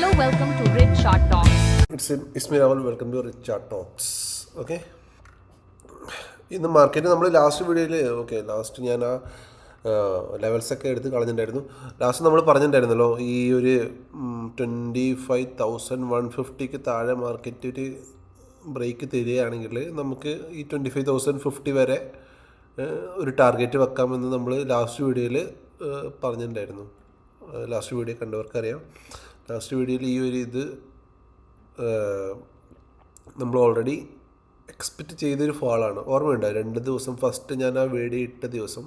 Hello, welcome to Rich chart talks it's is me Rahul welcome to Richa talks okay ഇന്ന് market നമ്മൾ last വീഡിയോയിൽ okay last ഞാൻ ആ ലെവൽസൊക്കെ എടുത്ത് കളഞ്ഞിട്ടുണ്ടായിരുന്നു. ലാസ്റ്റ് നമ്മൾ പറഞ്ഞിട്ടുണ്ടായിരുന്നല്ലോ ഈ ഒരു ട്വന്റി ഫൈവ് തൗസൻഡ് വൺ ഫിഫ്റ്റിക്ക് താഴെ മാർക്കറ്റ് ഒരു ബ്രേക്ക് തരികയാണെങ്കിൽ നമുക്ക് ഈ ട്വന്റി ഫൈവ് തൗസൻഡ് ഫിഫ്റ്റി വരെ ഒരു ടാർഗറ്റ് വെക്കാമെന്ന് നമ്മൾ ലാസ്റ്റ് വീഡിയോയിൽ പറഞ്ഞിട്ടുണ്ടായിരുന്നു. Last video കണ്ടവർക്കറിയാം. ലാസ്റ്റ് വീഡിയോയിൽ ഈ ഒരു ഇത് നമ്മൾ ഓൾറെഡി എക്സ്പെക്റ്റ് ചെയ്തൊരു ഫാളാണ് ഓർമ്മയുണ്ടോ? രണ്ട് ദിവസം ഫസ്റ്റ് ഞാൻ ആ വീഡിയോ ഇട്ട ദിവസം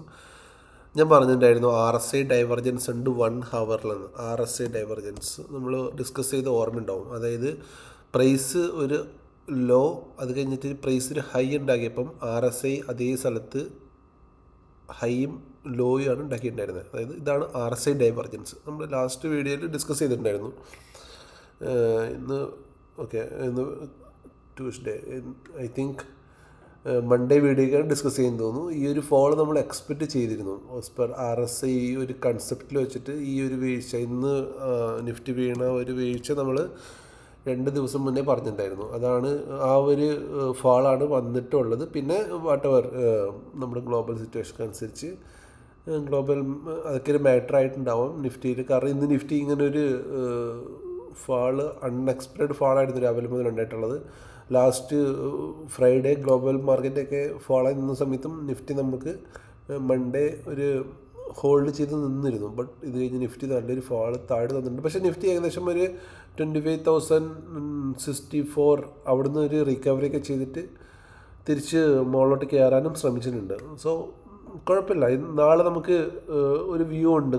ഞാൻ പറഞ്ഞിട്ടുണ്ടായിരുന്നു ആർ എസ് ഐ ഡൈവർജൻസ് ഉണ്ട് വൺ ഹവറിലെന്ന് ആർ എസ് ഐ ഡൈവർജൻസ് നമ്മൾ ഡിസ്കസ് ചെയ്ത് ഓർമ്മയുണ്ടാവും അതായത് പ്രൈസ് ഒരു ലോ അത് കഴിഞ്ഞിട്ട് പ്രൈസ് ഒരു ഹൈ ഉണ്ടാക്കിയപ്പം ആർ എസ് ഐ അതേ സ്ഥലത്ത് ഹൈയും ലോയും ആണ് ഉണ്ടാക്കിയിട്ടുണ്ടായിരുന്നത്. അതായത് ഇതാണ് ആർ എസ് ഐ ഡൈവർജൻസ്. നമ്മൾ ലാസ്റ്റ് വീഡിയോയിൽ ഡിസ്കസ് ചെയ്തിട്ടുണ്ടായിരുന്നു. ഇന്ന് ഓക്കെ ഇന്ന് ട്യൂസ്ഡേ ഐ തിങ്ക് മൺഡേ വീഡിയോക്കാണ് ഡിസ്കസ് ചെയ്യുന്നു തോന്നുന്നു. ഈ ഒരു ഫോൾ നമ്മൾ എക്സ്പെക്റ്റ് ചെയ്തിരുന്നു. പെർ ആർ എസ് ഐ ഈ ഒരു കൺസെപ്റ്റിൽ വെച്ചിട്ട് ഈ ഒരു വീഴ്ച ഇന്ന് നിഫ്റ്റി വീണ ഒരു വീഴ്ച നമ്മൾ രണ്ട് ദിവസം മുന്നേ പറഞ്ഞിട്ടുണ്ടായിരുന്നു. അതാണ് ആ ഒരു ഫാളാണ് വന്നിട്ടുള്ളത്. പിന്നെ വാട്ട് എവർ നമ്മുടെ ഗ്ലോബൽ സിറ്റുവേഷൻ അനുസരിച്ച് ഗ്ലോബൽ അതൊക്കെ ഒരു മാറ്റർ ആയിട്ടുണ്ടാവും. നിഫ്റ്റിയിൽ കാരണം ഇന്ന് നിഫ്റ്റി ഇങ്ങനെ ഒരു ഫാൾ അൺഎക്സ്പെക്റ്റഡ് ഫാളായിരുന്നു രാവിലെ മുതൽ ഉണ്ടായിട്ടുള്ളത്. ലാസ്റ്റ് ഫ്രൈഡേ ഗ്ലോബൽ മാർക്കറ്റൊക്കെ ഫാളായി നിന്ന സമയത്തും നിഫ്റ്റി നമുക്ക് മൺഡേ ഒരു ഹോൾഡ് ചെയ്ത് നിന്നിരുന്നു. ബട്ട് ഇത് കഴിഞ്ഞ് നിഫ്റ്റി നല്ലൊരു ഫാൾ താഴെ തന്നിട്ടുണ്ട്. പക്ഷേ നിഫ്റ്റി ഏകദേശം ഒരു twenty five thousand sixty four അവിടുന്ന് ഒരു റിക്കവറി ഒക്കെ ചെയ്തിട്ട് തിരിച്ച് മുകളിലോട്ട് കയറാനും ശ്രമിച്ചിട്ടുണ്ട്. സോ കുഴപ്പമില്ല. നാളെ നമുക്ക് ഒരു വ്യൂ ഉണ്ട്.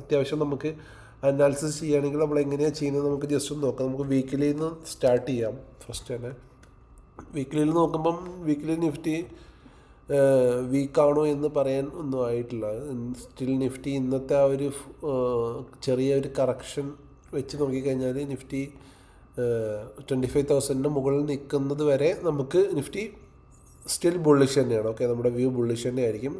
അത്യാവശ്യം നമുക്ക് അനാലിസിസ് ചെയ്യുകയാണെങ്കിൽ നമ്മൾ എങ്ങനെയാണ് ചെയ്യുന്നത് നമുക്ക് ജസ്റ്റ് ഒന്ന് നോക്കാം. നമുക്ക് വീക്കിലിയിൽ നിന്ന് സ്റ്റാർട്ട് ചെയ്യാം. ഫസ്റ്റ് തന്നെ. വീക്കിലിയിൽ നോക്കുമ്പം വീക്കിലി നിഫ്റ്റി വീക്കാണോ എന്ന് പറയാൻ ഒന്നും ആയിട്ടില്ല. സ്റ്റിൽ നിഫ്റ്റി ഇന്നത്തെ ആ ഒരു ചെറിയ ഒരു കറക്ഷൻ വെച്ച് നോക്കിക്കഴിഞ്ഞാൽ നിഫ്റ്റി ട്വന്റി ഫൈവ് തൗസൻഡിന് മുകളിൽ നിൽക്കുന്നത് വരെ നമുക്ക് നിഫ്റ്റി സ്റ്റിൽ ബുള്ളിഷ് തന്നെയാണ്. ഓക്കെ നമ്മുടെ വ്യൂ ബുള്ളിഷ് തന്നെ ആയിരിക്കും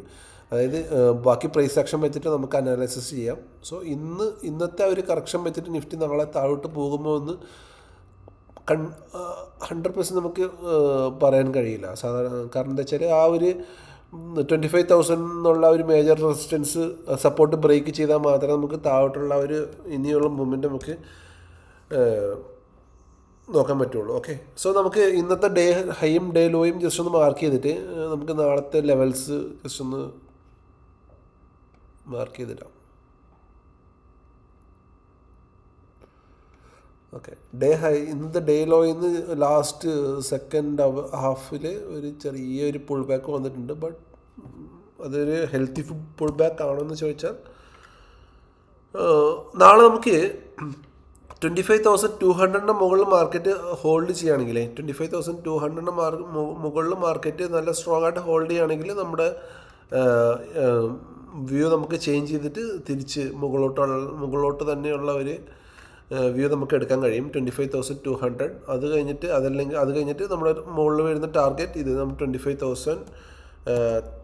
അതായത് ബാക്കി പ്രൈസ് ആക്ഷൻ വെച്ചിട്ട് നമുക്ക് അനാലിസിസ് ചെയ്യാം. സോ ഇന്ന് ഇന്നത്തെ ഒരു കറക്ഷൻ വെച്ചിട്ട് നിഫ്റ്റി നാളെ താഴോട്ട് പോകുമോ എന്ന് കൺ ഹൺഡ്രഡ് പെർസെന്റ് നമുക്ക് പറയാൻ കഴിയില്ല. സാധാരണ കാരണം എന്താ വെച്ചാൽ ആ ഒരു ട്വന്റി ഫൈവ് തൗസൻഡ് എന്നുള്ള ഒരു മേജർ റെസിസ്റ്റൻസ് സപ്പോർട്ട് ബ്രേക്ക് ചെയ്താൽ മാത്രമേ നമുക്ക് താഴോട്ടുള്ള ഒരു ഇനിയുള്ള മൂവ്മെന്റ് നമുക്ക് നോക്കാൻ പറ്റുള്ളൂ. ഓക്കെ സോ നമുക്ക് ഇന്നത്തെ ഡേ ഹൈയും ഡേ ലോയും ജസ്റ്റ് ഒന്ന് മാർക്ക് ചെയ്തിട്ട് നമുക്ക് നാളത്തെ ലെവൽസ് ജസ്റ്റ് ഒന്ന് മാർക്ക് ചെയ്തിടാം. ഓക്കെ ഡേ ഹൈ ഇന്നത്തെ ഡേ ലോയിന്ന് ലാസ്റ്റ് സെക്കൻഡ് ഹാഫിൽ ഒരു ചെറിയൊരു പുൾ ബാക്ക് വന്നിട്ടുണ്ട്. ബട്ട് അതൊരു ഹെൽത്തി ഫുഡ് പുൾ ബാക്ക് ആണോ ചോദിച്ചാൽ നാളെ നമുക്ക് ട്വന്റി ഫൈവ് തൗസൻഡ് ടു ഹൺഡ്രഡിന്റെ മുകളിൽ മാർക്കറ്റ് ഹോൾഡ് ചെയ്യുകയാണെങ്കിൽ ട്വന്റി ഫൈവ് തൗസൻഡ് ടു ഹൺഡ്രഡിന്റെ മാർക്ക് മുകളിൽ മാർക്കറ്റ് നല്ല സ്ട്രോങ് ആയിട്ട് ഹോൾഡ് ചെയ്യുകയാണെങ്കിൽ നമ്മുടെ വ്യൂ നമുക്ക് ചേഞ്ച് ചെയ്തിട്ട് തിരിച്ച് മുകളിലോട്ടുള്ള മുകളിലോട്ട് തന്നെയുള്ള ഒരു വ്യൂ നമുക്ക് എടുക്കാൻ കഴിയും. Twenty five thousand two hundred അത് കഴിഞ്ഞിട്ട് അതല്ലെങ്കിൽ അത് കഴിഞ്ഞിട്ട് നമ്മുടെ മുകളിൽ വരുന്ന ടാർഗറ്റ് ഇത് നമ്മൾ twenty five thousand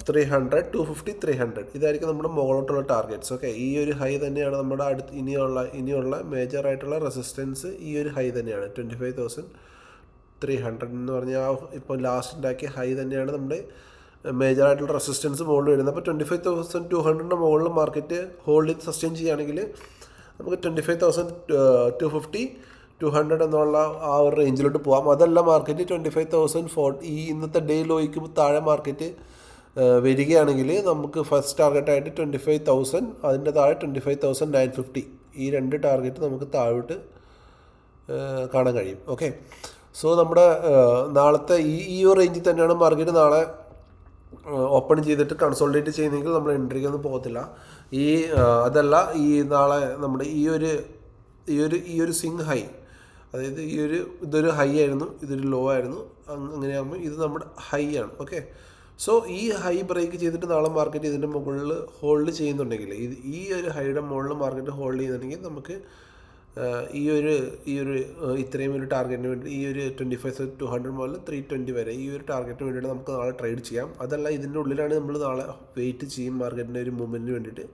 three hundred two fifty three hundred ഇതായിരിക്കും നമ്മുടെ മുകളിലോട്ടുള്ള ടാർഗറ്റ്സ് ഓക്കെ ഈ ഒരു ഹൈ തന്നെയാണ് നമ്മുടെ അടുത്ത് ഇനിയുള്ള ഇനിയുള്ള മേജർ ആയിട്ടുള്ള റെസിസ്റ്റൻസ് ഈ ഒരു ഹൈ തന്നെയാണ്. Twenty five thousand three hundred എന്ന് പറഞ്ഞാൽ ഇപ്പോൾ ലാസ്റ്റ് ഉണ്ടാക്കിയ ഹൈ തന്നെയാണ് നമ്മുടെ മേജർ ആയിട്ടുള്ള റെസിസ്റ്റൻസ് മുകളിൽ വരുന്നത്. അപ്പോൾ ട്വന്റി ഫൈവ് തൗസൻഡ് ടു ഹൺഡ്രഡിന്റെ മുകളിൽ മാർക്കറ്റ് ഹോൾഡ് ചെയ്ത് സസ്റ്റെയിൻ ചെയ്യുകയാണെങ്കിൽ നമുക്ക് twenty five thousand two fifty two hundred എന്നുള്ള ആ ഒരു റേഞ്ചിലോട്ട് പോകാം അതല്ല market twenty five thousand four ഈ ഇന്നത്തെ ഡേ ലോയ്ക്ക് താഴെ മാർക്കറ്റ് വരികയാണെങ്കിൽ നമുക്ക് ഫസ്റ്റ് ടാർഗറ്റായിട്ട് ട്വന്റി ഫൈവ് തൗസൻഡ് അതിന്റെ താഴെ twenty five thousand nine fifty ഈ രണ്ട് ടാർഗറ്റ് നമുക്ക് താഴോട്ട് കാണാൻ കഴിയും. ഓക്കെ സോ നമ്മുടെ നാളത്തെ ഈ ഈ ഒരു റേഞ്ചിൽ തന്നെയാണ് മാർക്കറ്റ് നാളെ ഓപ്പൺ ചെയ്തിട്ട് കൺസോൾട്ടേറ്റ് ചെയ്യുന്നെങ്കിൽ നമ്മൾ എൻട്രിക്കൊന്നും പോകത്തില്ല. ഈ അതല്ല ഈ നാളെ നമ്മുടെ ഈ ഒരു ഈ ഒരു ഈ ഒരു സിങ് ഹൈ അതായത് ഈ ഒരു ഇതൊരു ഹൈ ആയിരുന്നു ഇതൊരു ലോ ആയിരുന്നു. അങ്ങനെ അങ്ങനെയാകുമ്പോൾ ഇത് നമ്മുടെ ഹൈ ആണ് ഓക്കെ? സോ ഈ ഹൈ ബ്രേക്ക് ചെയ്തിട്ട് നാളെ മാർക്കറ്റ് ഇതിന്റെ മുകളിൽ ഹോൾഡ് ചെയ്യുന്നുണ്ടെങ്കിൽ ഇത് ഈ ഒരു ഹൈയുടെ മുകളിൽ മാർക്കറ്റ് ഹോൾഡ് ചെയ്യുന്നുണ്ടെങ്കിൽ നമുക്ക് ഈ ഒരു ഈ ഒരു ഇത്രയും ഒരു ടാർഗറ്റിന് വേണ്ടി ഈ ഒരു ട്വന്റി ഫൈവ് ടു ഹൺഡ്രഡ് മുതൽ ത്രീ ട്വന്റി വരെ ഈ ഒരു ടാർഗറ്റിന് വേണ്ടിയിട്ട് നമുക്ക് നാളെ ട്രേഡ് ചെയ്യാം. അതല്ല ഇതിന്റെ ഉള്ളിലാണ് നമ്മൾ നാളെ വെയിറ്റ് ചെയ്യും മാർക്കറ്റിന്റെ ഒരു മൂവ്മെന്റിന് വേണ്ടിയിട്ട്.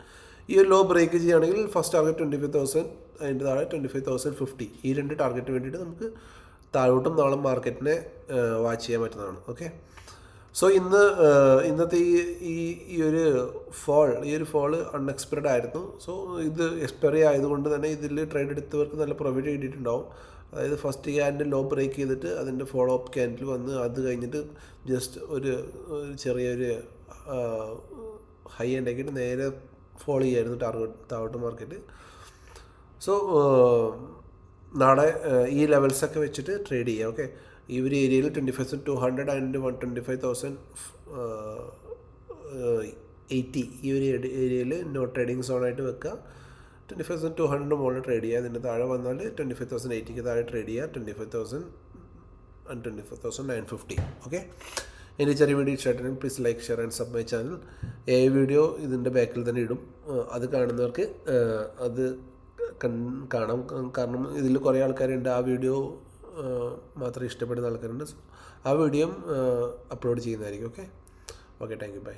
ഈ ഒരു ലോ ബ്രേക്ക് ചെയ്യുകയാണെങ്കിൽ first target twenty five thousand അതിന്റെ താഴെ ട്വന്റി ഫൈവ് തൗസൻഡ് ഫിഫ്റ്റി ഈ രണ്ട് ടാർഗറ്റിന് വേണ്ടിയിട്ട് നമുക്ക് താഴോട്ടും നാളെ മാർക്കറ്റിനെ വാച്ച് ചെയ്യാൻ പറ്റുന്നതാണ്. ഓക്കെ സോ ഇന്ന് ഇന്നത്തെ ഈ ഈ ഈ ഒരു ഫോൾ ഈ ഒരു ഫോൾ അൺഎക്സ്പെക്റ്റഡ് ആയിരുന്നു. സോ ഇത് എക്സ്പയറി ആയതുകൊണ്ട് തന്നെ ഇതിൽ ട്രേഡ് എടുത്തവർക്ക് നല്ല പ്രോഫിറ്റ് കിട്ടിയിട്ടുണ്ടാവും. അതായത് ഫസ്റ്റ് ക്യാൻഡിൽ ലോ ബ്രേക്ക് ചെയ്തിട്ട് അതിന്റെ ഫോളോ അപ്പ് ക്യാൻഡിൽ വന്ന് അത് കഴിഞ്ഞിട്ട് ജസ്റ്റ് ഒരു ചെറിയൊരു ഹൈ ഉണ്ടാക്കിയിട്ട് നേരെ ഫോളോ ചെയ്യായിരുന്നു ടാർഗറ്റ് താവട്ട് മാർക്കറ്റ് സോ നാളെ ഈ ലെവൽസൊക്കെ വെച്ചിട്ട് ട്രേഡ് ചെയ്യുക ഓക്കെ ഈ ഒരു ഏരിയയിൽ twenty five two hundred and one twenty five thousand eighty ഈ ഒരു ഏരിയയിൽ നോ ട്രേഡിംഗ് സോണായിട്ട് വെക്കുക twenty five thousand two hundred മുകളിൽ ട്രേഡ് ചെയ്യുക അതിന്റെ താഴെ വന്നാൽ ട്വന്റി ഫൈവ് തൗസൻഡ് എയ്റ്റിക്ക് താഴെ ട്രേഡ് ചെയ്യുക twenty five thousand and twenty five thousand nine fifty okay എന്റെ ചെറിയ വീഡിയോ ഇഷ്ടമായിട്ടുണ്ടെങ്കിൽ please like share and sub my channel ഏ വീഡിയോ ഇതിന്റെ ബാക്കിൽ തന്നെ ഇടും. അത് കാണുന്നവർക്ക് അത് കാണാം. കാരണം ഇതിൽ കുറേ ആൾക്കാരുണ്ട്. ആ വീഡിയോ മാത്രം ഇഷ്ടപ്പെടുന്ന ആൾക്കാരുണ്ട്. ആ വീഡിയോ അപ്ലോഡ് ചെയ്യുന്നതായിരിക്കും. Okay okay thank you bye